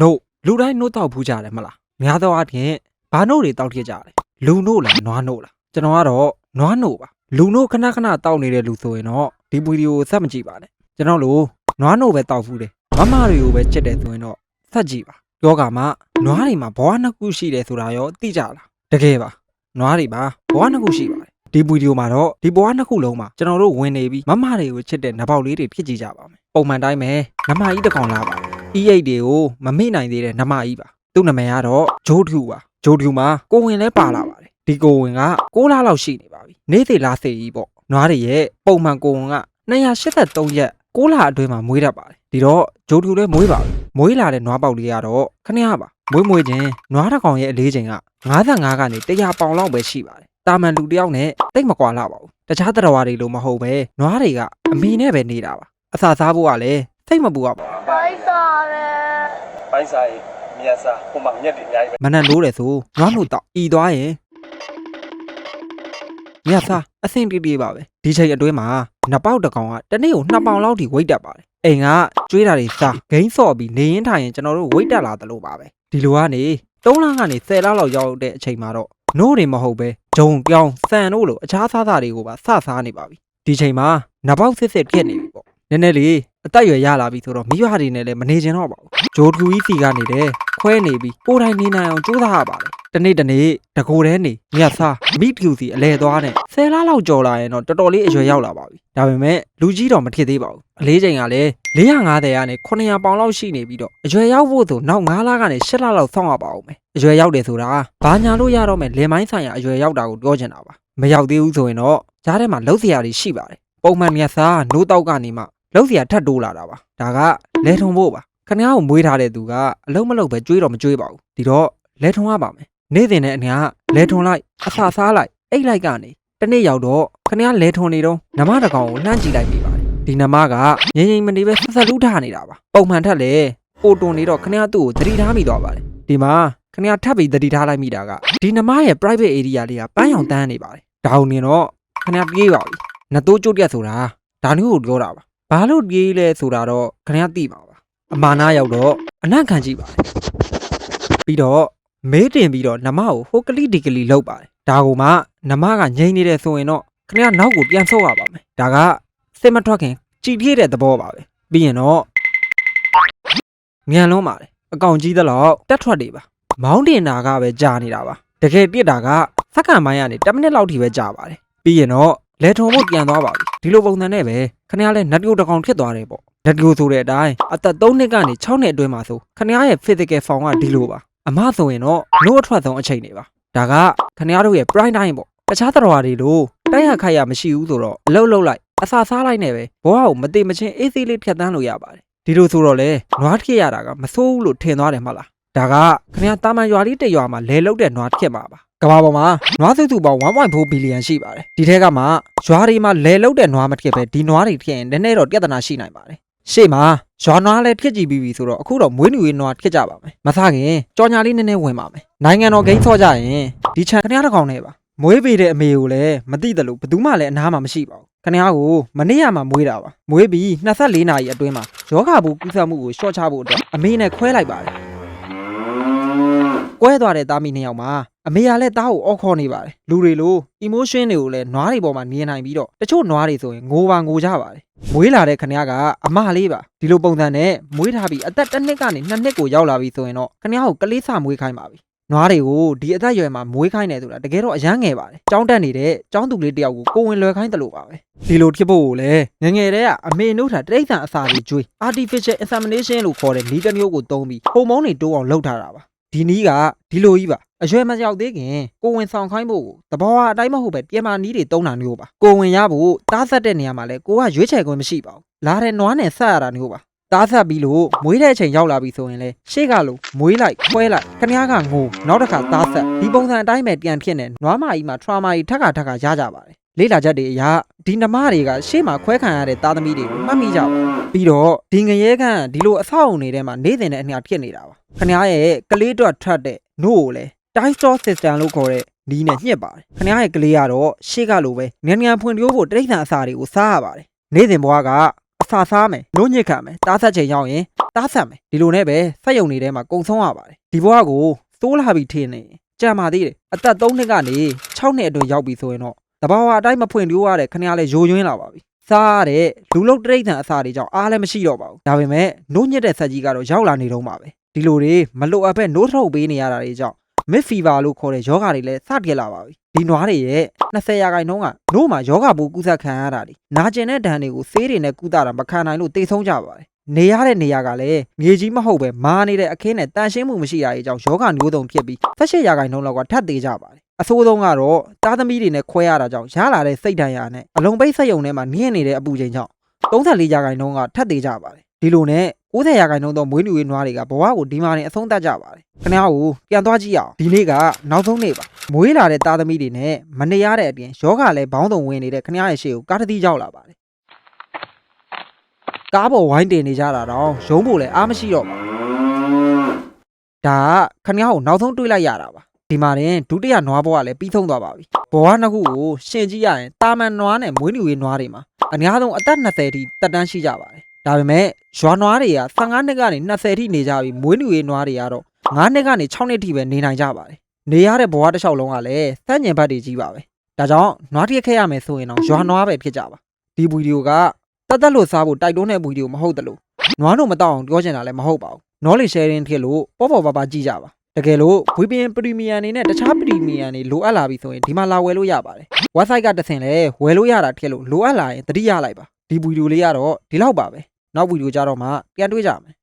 နို့လူတိုင်းနို့တောက်ဖူးကြတယ်မလားများသောအားဖြင့်ဘာနို့တွေတောက်ဖြစ်ကြတယ်လူနို့လားနွားနို့လားကျွန်တော်ကတော့နွားနို့ပါလူနို့ခဏခဏတောက်နေတဲ့လူဆိုရင်တော့ဒီဗီဒီယိုကိုစက်မကြည့်ပါနဲ့ကျွန်တော်လိုနွားနို့ပဲတောက်ဖူးတယ်မမတွေကိုပဲချစ်တယ်ဆိုရင်တော့စက်ကြည့်ပါယောဂမှာနွားတွေမှာဘဝနှစ်ခုရှိတယ်ဆိုတာရောသိကြလားတကယ်ပါနွားတွေမှာဘဝနှစ်ခုရှိပါတယ်ဒီဗီဒီယိုမှာတော့ဒီဘဝနှစ်ခုလုံးမှာကျွန်တော်တို့ဝင်နေပြီးမမတွေကိုချစ်တဲ့နဘောက်လေးတွေဖြစ်ကြည့်ကြပါမယ်ပုံမှန်တိုင်းပဲနမကြီးတစ်ကောင်လာပါ E8 တွေကိုမမေ့နိုင်သေးတဲ့နမကြီးပါသူ့နာမည်ကတော့ဂျိုးထူပါဂျိုးထူမှာကိုဝင်လဲပါလာပါတယ်ဒီကိုဝင်က6လလောက်ရှိနေပါပြီနေ့သေးလားစေကြီးပေါ့နွားတွေရဲ့ပုံမှန်ကိုဝင်က283ရက်6လအတွင်းမှာမွေးတတ်ပါတယ်ဒီတော့ဂျိုးထူလဲမွေးပါပြီမွေးလာတဲ့နွားပေါက်လေးကတော့ခဏပါမွေးမွေးချင်းနွားတစ်ကောင်ရဲ့အလေးချိန်က55ကနေ100ပေါင်လောက်ပဲရှိပါတယ်တာမန်လူတစ်ယောက်နဲ့တိတ်မကွာလာပါဘူးတခြားတရားဝါတွေလိုမဟုတ်ပဲနွားတွေကအမေနဲ့ပဲနေတာပါအစာစားဖို့ကလည်းစိတ်မပူရပါဘူးပိုက်စားတယ် ပိုင်းစားရင်မြတ်စားဟိုမှာမြက်တွေအများကြီးပဲမနက်လို့တယ်ဆိုနွားလို့တော့ဤသွားရင်မြတ်သားအဆင်ပြေပြေပါပဲဒီချိန်အတွင်းမှာနှစ်ပေါက်တစ်ကောင်ကတစ်နေ့ကိုနှစ်ပေါင်လောက်ထိဝိတ်တက်ပါတယ်အိမ်ကကျွေးတာတွေစားဂိမ်းဆော့ပြီးနေရင်ထိုင်ရင်ကျွန်တော်တို့ဝိတ်တက်လာတယ်လို့ပါပဲဒီလိုကနေ3လကနေ10လလောက်ရောက်တဲ့အချိန်မှာတော့နို့တွေမဟုတ်ပဲဂျုံပြောင်းဆန်တို့လိုအခြားစားစားတွေကိုပါစစားနေပါပြီဒီချိန်မှာနှစ်ပေါက်စစ်စစ်ဖြစ်နေပြီပေါ့ နည်းနည်းလေးအသက်အရွယ်ရလာပြီဆိုတော့မိဘတွေနဲ့လည်းမနေချင်တော့ပါဘူးဂျိုးထူကြီးစီကနေတယ်ခွဲနေပြီးကိုယ်တိုင်နေနိုင်အောင်ကြိုးစားရပါတယ်။တနေ့တနေ့တကိုယ်တည်းနေမြတ်စားမိဖြူစီအလဲသွားနဲ့ဆယ်လားလောက်ကြော်လာရင်တော့တော်တော်လေးအရွယ်ရောက်လာပါပြီ။ဒါပေမဲ့လူကြီးတော့မဖြစ်သေးပါဘူး။အလေးချိန်ကလည်း450ကနေ900ပေါင်လောက်ရှိနေပြီးတော့အရွယ်ရောက်ဖို့ဆိုနောက်9လကနေ10လလောက်ဆောင်းရပါအောင်မယ်။အရွယ်ရောက်တယ်ဆိုတာဘာညာလို့ရတော့မယ်လင်မိုင်းဆိုင်ရာအရွယ်ရောက်တာကိုပြောချင်တာပါ။မရောက်သေးဘူးဆိုရင်တော့ကြားထဲမှာလှုပ်စရာတွေရှိပါတယ်။ပုံမှန်မြတ်စားနိုးတောက်ကနေမှ လှုပ်စရာထပ်တိုးလာတာပါ။ဒါကလဲထုံဖို့ပါ။ခဏကိုမွေးထားတဲ့သူကအလုံးမလုံးပဲကြွေးတော့မကြွေးပါဘူးဒီတော့လဲထုံရပါမယ်နေ့စဉ်နဲ့အညာလဲထုံလိုက်အစာစားလိုက်အိတ်လိုက်ကနေတနေ့ရောက်တော့ခဏလဲထုံနေတော့နမတကောင်ကိုလှမ်းကြည့်လိုက်ပြီပါတယ်ဒီနမကငင်ငင်မနေပဲဆက်ဆက်လူးထားနေတာပါပုံမှန်ထက်လေပိုတွန်နေတော့ခဏသူ့ကိုသတိထားမိသွားပါတယ်ဒီမှာခဏထပ်ပြီးသတိထားလိုက်မိတာကဒီနမရဲ့ private area လေးကပန်းရောင်တန်းနေပါတယ်ဒါအောင်နေတော့ခဏပြေးပါပြီနတ်တိုးကျုတ်ရက်ဆိုတာဒါမျိုးကိုပြောတာပါ ဘာလို့ပြေးလဲဆိုတာတော့ခဏသိပါပါအမာနာရောက်တော့အနံ့ခံကြည့်ပါတယ်ပြီးတော့မေးတင်ပြီးတော့နမကိုဟိုကလိဒီကလီလောက်ပါတယ်ဒါကမှနမကငိမ့်နေတဲ့ဆိုရင်တော့ခင်ဗျားနောက်ကိုပြန်ဆုတ်ရပါမယ်ဒါကစစ်မထွက်ခင်ကြည်ပြည့်တဲ့သဘောပါပဲပြီးရင်တော့မြန်လုံးပါတယ်အကောင်ကြီးသလောက်တက်ထွက်နေပါမောင်းတင်တာကပဲကြာနေတာပါတကယ်ပြစ်တာကစက္ကန့်ပိုင်းကနေ10မိနစ်လောက်ထိပဲကြာပါတယ်ပြီးရင်တော့ လဲထုံဖို့ပြန်သွားပါပြီဒီလိုပုံစံနဲ့ပဲခင်ဗျားလဲနတ်ပြိုတစ်ကောင်ဖြစ်သွားတယ်ပေါ့လက်ကိုဆိုတဲ့အတိုင်းအသက်3နှစ်ကနေ6နှစ်အတွင်းမှာဆိုခဏရဲ့ physical form ကဒီလိုပါအမဆိုရင်တော့နို့အထွက်ဆုံးအချိန်တွေပါဒါကခဏတို့ရဲ့ prime time ပေါ့တခြားတော်တွေလိုတိုက်ရခိုက်ရမရှိဘူးဆိုတော့အလုတ်လုတ်လိုက်အစာစားလိုက်နဲ့ပဲဘဝကိုမတိမချင်းအေးသေးလေးဖြတ်တန်းလို့ရပါတယ်ဒီလိုဆိုတော့လေနွားတစ်ခရရတာကမဆိုးဘူးလို့ထင်သွားတယ်မဟုတ်လားဒါကခဏတာမန်ရွာလေးတစ်ရွာမှာလဲလုတ်တဲ့နွားတစ်ခက်ပါပါ ကမ္ဘာပေါ်မှာနွားစုစုပေါင်း1.4ဘီလီယံရှိပါတယ်ဒီထဲကမှရွာတွေမှာလဲလုတ်တဲ့နွားမတစ်ခက်ပဲဒီနွားတွေထည့်ရင်နည်းနည်းတော့ပြဿနာရှိနိုင်ပါတယ်ရှေ့မှာရွာနွားလည်းဖြစ်ကြည့်ပြီးပြီဆိုတော့အခုတော့မွေးမြူရေးနွားဖြစ်ကြပါမယ်မဆခင်ကြော်ညာလေးနည်းနည်းဝင်ပါမယ်နိုင်ငံတော်ဂိမ်းဆော့ကြရင်ဒီချန်ခဏတစ်ကောင်နဲ့ပါမွေးပေးတဲ့အမေကိုလည်းမသိတယ်လို့ဘယ်သူမှလည်းအနားမှာမရှိပါဘူးခဏကိုမနေ့ကမှမွေးတာပါမွေးပြီး24နာရီအတွင်းမှာယောဂဘူးကူးစက်မှုကိုရှော့ချဖို့အတွက်အမေနဲ့ခွဲလိုက်ပါတယ်ကွဲသွားတဲ့သားမီးနှစ်ယောက်မှာ အမေကလည်းသားကိုအော်ခေါ်နေပါတယ်လူတွေလို emotion တွေကိုလည်းနွားတွေပေါ်မှာမြင်နိုင်ပြီးတော့တချို့နွားတွေဆိုရင်ငိုပါငိုကြပါတယ်မွေးလာတဲ့ခဏကအမလေးပါဒီလိုပုံစံနဲ့မွေးထားပြီးအသက်တစ်နှစ်ကနေနှစ်နှစ်ကိုရောက်လာပြီဆိုရင်တော့ခဏကိုကလေးစမွေးခိုင်းပါပြီနွားတွေကိုဒီအသက်အရွယ်မှာမွေးခိုင်းတယ်ဆိုတာတကယ်တော့အရန်ငယ်ပါတယ်ကြောင်းတက်နေတဲ့ကြောင်းသူလေးတယောက်ကိုကိုဝင်လွယ်ခိုင်းတယ်လို့ပါပဲဒီလိုဖြစ်ဖို့ကိုလည်းငယ်ငယ်တည်းကအမေနှုတ်ထားတိရစ္ဆာန်အစာတွေကျွေး artificial insemination လို့ခေါ်တဲ့နည်းတစ်မျိုးကိုသုံးပြီးဟော်မုန်းတွေတိုးအောင်လုပ်ထားတာပါဒီနည်းကဒီလိုကြီးပါ အရွယ်မရောက်သေးခင်ကိုဝင်ဆောင်ခိုင်းဖို့ကိုသဘောဟာအတိုင်းမဟုတ်ပဲပြန်မာနည်းတွေသုံးတာမျိုးပါကိုဝင်ရဖို့တားဆက်တဲ့နေရာမှာလဲကိုကရွေးချယ်ခွင့်မရှိပါဘူးလာတဲ့နွားနဲ့ဆက်ရတာမျိုးပါတားဆက်ပြီးလို့မွေးတဲ့အချိန်ရောက်လာပြီဆိုရင်လဲရှေ့ကလို့မွေးလိုက်ခွဲလိုက်ခဏကငိုနောက်တစ်ခါတားဆက်ဒီပုံစံအတိုင်းပဲပြန်ဖြစ်နေနွားမကြီးမှာ trauma ကြီးထက်ခါထက်ခါရကြပါတယ်လေးလာချက်တွေအရဒီနှမတွေကရှေ့မှာခွဲခံရတဲ့သားသမီးတွေကိုမှတ်မိကြပါပြီးတော့ဒီငရဲကန်းဒီလိုအဆောက်အုံတွေထဲမှာနေစဉ်နဲ့အမျှဖြစ်နေတာပါခင်ဗျားရဲ့ကလေးအတွက်ထွက်တဲ့နို့ကိုလဲ die store system လို့ခေါ်တဲ့နီးနဲ့ညှစ်ပါတယ်ခင်ဗျားရဲ့ကလေးကတော့ရှေ့ကလိုပဲမြန်မြန်ဖွံ့ဖြိုးဖို့တိရစ္ဆာန်အစာတွေကိုစားရပါတယ်နေ့စဉ်ဘဝကအအစာစားမယ်နှုတ်ညစ်ခံမယ်တားဆက်ချိန်ရောက်ရင်တားဆက်မယ်ဒီလိုနဲ့ပဲစက်ယုံတွေထဲမှာကုံဆုံးရပါတယ်ဒီဘဝကိုစိုးလာပြီးထင်းနေရင်ကြံပါသေးတယ်အသက်3နှစ်ကနေ6နှစ်အတွင်းရောက်ပြီဆိုရင်တော့တဘာဝအတိုင်းမဖွင့်ပြိုးရတဲ့ခဏလေးရိုးရွင်းလာပါပြီစားရတဲ့လူလုတ်တရိတ်ဆန်အစာတွေကြောင့်အားလည်းမရှိတော့ပါဘူးဒါပေမဲ့နှုတ်ညစ်တဲ့ဆက်ကြီးကတော့ရောက်လာနေတော့မှာပဲဒီလိုတွေမလိုအပ်ပဲနှိုးထုတ်ပေးနေရတာတွေကြောင့် မစ်ဖီဗာလို့ခေါ်တဲ့ယောဂါတွေလည်းစပြက်လာပါပြီဒီနွားတွေရဲ့20ရာခိုင်နှုန်းကနို့မှာယောဂါပိုးကုသခံရတာဒီနာကျင်တဲ့ဒဏ်တွေကိုဆေးတွေနဲ့ကုသတာမခံနိုင်လို့တိတ်ဆုံးကြပါတယ်နေရတဲ့နေရာကလည်းမြေကြီးမဟုတ်ပဲမာနေတဲ့အခင်းနဲ့တန်ရှင်းမှုမရှိတာရဲ့ကြောင့်ယောဂါမျိုးစုံဖြစ်ပြီး18ရာခိုင်နှုန်းလောက်ကထပ်သေးကြပါတယ်အဆိုးဆုံးကတော့တားသမီးတွေနဲ့ခွဲရတာကြောင့်ရလာတဲ့စိတ်ဒဏ်ရာနဲ့အလုံးပိတ်ဆက်ယုံထဲမှာနင်းနေတဲ့အပူချိန်ကြောင့်34ရာခိုင်နှုန်းကထပ်သေးကြပါတယ်ဒီလိုနဲ့ 90ရာခိုင်နှုန်းသောမွေးမြူရေးနွားတွေကဘဝကိုဒီမာနေအဆုံးသတ်ကြပါတယ်ခင်ဗျားကိုပြန်သွားကြည့်ရအောင်ဒီနေ့ကနောက်ဆုံးနေ့ပါမွေးလာတဲ့သားသမီးတွေနဲ့မနေရတဲ့အပြင်ယောဂလည်းဘောင်းတုံဝင်နေတဲ့ခဏရဲ့ရှေ့ကိုကားတစ်သီးရောက်လာပါတယ်ကားပေါ်ဝိုင်းတင်နေကြတာတော့ရုံးဖို့လည်းအားမရှိတော့ပါဘူးဒါကခဏကိုနောက်ဆုံးတွေးလိုက်ရတာပါဒီမှာရင်ဒုတိယနွားဘဝလည်းပြီးဆုံးသွားပါပြီဘဝနှစ်ခုကိုရှင်ကြည့်ရရင်တာမန်နွားနဲ့မွေးမြူရေးနွားတွေမှာအများဆုံးအသက်20ထိတက်တန်းရှိကြပါတယ် ဒါပေမဲ့ရွာနွားတွေက15နှစ်ကနေ20ထိနေကြပြီးမွေးမြူရေးနွားတွေကတော့9နှစ်ကနေ6နှစ်ထိပဲနေနိုင်ကြပါတယ်နေရတဲ့ဘဝတစ်လျှောက်လုံးကလည်းစန့်ကျင်ဘတ်တွေကြီးပါပဲဒါကြောင့်နွားတစ်ရက်ခဲ့ရမယ်ဆိုရင်တော့ရွာနွားပဲဖြစ်ကြပါဒီဗီဒီယိုကတတ်တတ်လို့စားဖို့တိုက်တွန်းတဲ့ဗီဒီယိုမဟုတ်တလို့နွားတို့မတောက်အောင်ပြောချင်တာလည်းမဟုတ်ပါဘူး knowledge sharing ဖြစ်လို့ပေါ့ပေါ့ပါပါကြည့်ကြပါတကယ်လို့ဝီပင်ပရီမီယံနေနဲ့တခြားပရီမီယံနေလိုအပ်လာပြီဆိုရင်ဒီမှာလာဝယ်လို့ရပါတယ် website ကတစ်ဆင့်လဲဝယ်လို့ရတာဖြစ်လို့လိုအပ်လာရင်သတိရလိုက်ပါဒီဗီဒီယိုလေးကတော့ဒီလောက်ပါပဲ နောက်ဗီဒီယိုကြတော့မှပြန်တွေ့ကြမယ်